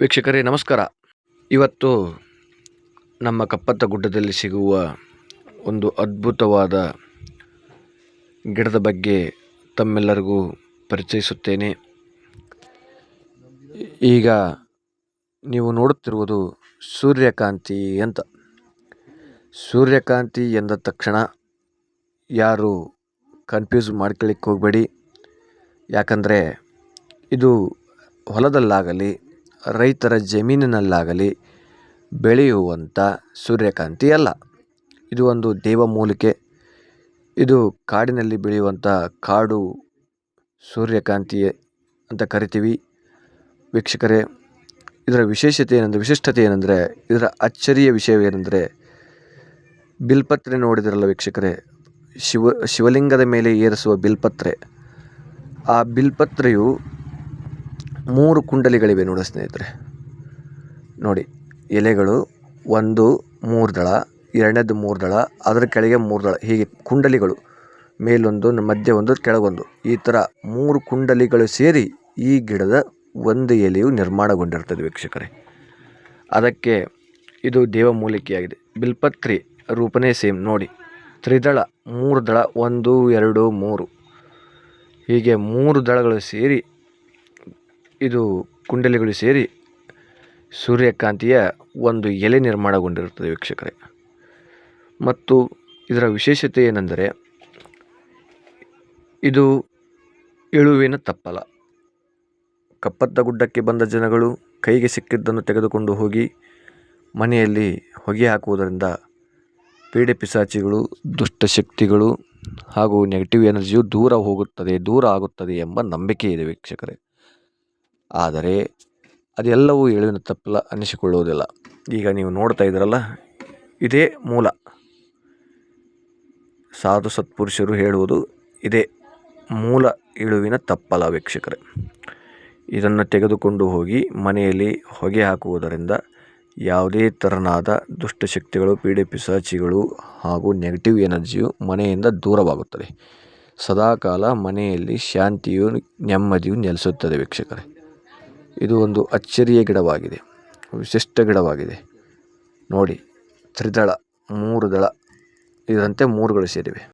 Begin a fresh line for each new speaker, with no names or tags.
ವೀಕ್ಷಕರೇ, ನಮಸ್ಕಾರ. ಇವತ್ತು ನಮ್ಮ ಕಪ್ಪತ್ತ ಗುಡ್ಡದಲ್ಲಿ ಸಿಗುವ ಒಂದು ಅದ್ಭುತವಾದ ಗಿಡದ ಬಗ್ಗೆ ತಮ್ಮೆಲ್ಲರಿಗೂ ಪರಿಚಯಿಸುತ್ತೇನೆ. ಈಗ ನೀವು ನೋಡುತ್ತಿರುವುದು ಸೂರ್ಯಕಾಂತಿ ಅಂತ. ಸೂರ್ಯಕಾಂತಿ ಎಂದ ತಕ್ಷಣ ಯಾರು ಕನ್ಫ್ಯೂಸ್ ಮಾಡ್ಕೊಳ್ಳಿಕ್ಕೆ ಹೋಗಬೇಡಿ. ಯಾಕಂದರೆ ಇದು ಹೊಲದಲ್ಲಾಗಲಿ ರೈತರ ಜಮೀನಿನಲ್ಲಾಗಲಿ ಬೆಳೆಯುವಂಥ ಸೂರ್ಯಕಾಂತಿ ಅಲ್ಲ ಇದು ಒಂದು ದೇವಮೂಲಿಕೆ. ಇದು ಕಾಡಿನಲ್ಲಿ ಬೆಳೆಯುವಂಥ ಕಾಡು ಸೂರ್ಯಕಾಂತಿ ಅಂತ ಕರಿತೀವಿ. ವೀಕ್ಷಕರೇ, ಇದರ ವಿಶೇಷತೆ ಏನಂದರೆ, ವಿಶಿಷ್ಟತೆ ಏನಂದರೆ, ಇದರ ಅಚ್ಚರಿಯ ವಿಷಯವೇನೆಂದರೆ, ಬಿಲ್ಪತ್ರೆ ನೋಡಿದಿರಲ್ಲ ವೀಕ್ಷಕರೇ, ಶಿವ ಶಿವಲಿಂಗದ ಮೇಲೆ ಏರಿಸುವ ಬಿಲ್ಪತ್ರೆ. ಆ ಬಿಲ್ಪತ್ರೆಯು ಮೂರು ಕುಂಡಲಿಗಳಿವೆ ನೋಡಿ ಸ್ನೇಹಿತರೆ. ನೋಡಿ, ಎಲೆಗಳು ಒಂದು ಮೂರು ದಳ, ಎರಡನೇದು ಮೂರು ದಳ, ಅದರ ಕೆಳಗೆ ಮೂರು ದಳ, ಹೀಗೆ ಕುಂಡಲಿಗಳು, ಮೇಲೊಂದು ಮಧ್ಯೆ ಒಂದು ಕೆಳಗೊಂದು. ಈ ಥರ ಮೂರು ಕುಂಡಲಿಗಳು ಸೇರಿ ಈ ಗಿಡದ ಒಂದು ಎಲೆಯು ನಿರ್ಮಾಣಗೊಂಡಿರ್ತದೆ ವೀಕ್ಷಕರೇ. ಅದಕ್ಕೆ ಇದು ದೇವಮೂಲಿಕೆಯಾಗಿದೆ. ಬಿಲ್ಪತ್ರಿ ರೂಪನೇ ಸೇಮ್. ನೋಡಿ, ತ್ರಿದಳ, ಮೂರು ದಳ, ಒಂದು, ಎರಡು, ಮೂರು. ಹೀಗೆ ಮೂರು ದಳಗಳು ಸೇರಿ ಇದು ಕುಂಡಲಿಗಳು ಸೇರಿ ಸೂರ್ಯಕಾಂತಿಯ ಒಂದು ಎಲೆ ನಿರ್ಮಾಣಗೊಂಡಿರುತ್ತದೆ ವೀಕ್ಷಕರೇ. ಮತ್ತು ಇದರ ವಿಶೇಷತೆ ಏನೆಂದರೆ ಇದು ಇಳುವಿನ ತಪ್ಪಲ. ಕಪ್ಪತ್ತ ಗುಡ್ಡಕ್ಕೆ ಬಂದ ಜನಗಳು ಕೈಗೆ ಸಿಕ್ಕಿದ್ದನ್ನು ತೆಗೆದುಕೊಂಡು ಹೋಗಿ ಮನೆಯಲ್ಲಿ ಹೊಗೆ ಹಾಕುವುದರಿಂದ ಪೀಡೆ ಪಿಸಾಚಿಗಳು ದುಷ್ಟಶಕ್ತಿಗಳು ಹಾಗೂ ನೆಗೆಟಿವ್ ಎನರ್ಜಿಯು ದೂರ ಹೋಗುತ್ತದೆ, ದೂರ ಆಗುತ್ತದೆ ಎಂಬ ನಂಬಿಕೆ ಇದೆ ವೀಕ್ಷಕರೇ. ಆದರೆ ಅದೆಲ್ಲವೂ ಹೇಳಿದ ತಪ್ಪಲ ಅನ್ನಿಸಿಕೊಳ್ಳುವುದಿಲ್ಲ ಈಗ ನೀವು ನೋಡ್ತಾ ಇದ್ದೀರಲ್ಲ, ಇದೇ ಮೂಲ. ಸಾಧು ಸತ್ಪುರುಷರು ಹೇಳುವುದು ಇದೇ ಮೂಲ ಇಳುವಿನ ತಪ್ಪಲ ವೀಕ್ಷಕರೇ. ಇದನ್ನು ತೆಗೆದುಕೊಂಡು ಹೋಗಿ ಮನೆಯಲ್ಲಿ ಹೊಗೆ ಹಾಕುವುದರಿಂದ ಯಾವುದೇ ತೆರನಾದ ದುಷ್ಟಶಕ್ತಿಗಳು, ಪೀಡೆ ಪಿಸಾಚಿಗಳು ಹಾಗೂ ನೆಗೆಟಿವ್ ಎನರ್ಜಿಯು ಮನೆಯಿಂದ ದೂರವಾಗುತ್ತದೆ. ಸದಾಕಾಲ ಮನೆಯಲ್ಲಿ ಶಾಂತಿಯು ನೆಮ್ಮದಿಯು ನೆಲೆಸುತ್ತದೆ ವೀಕ್ಷಕರೇ. ಇದು ಒಂದು ಅಚ್ಚರಿಯ ಗಿಡವಾಗಿದೆ ವಿಶಿಷ್ಟ ಗಿಡವಾಗಿದೆ. ನೋಡಿ ತ್ರಿದಳ ಮೂರು ದಳ ಇದರಂತೆ ಮೂರುಗಳು ಸೇರಿವೆ.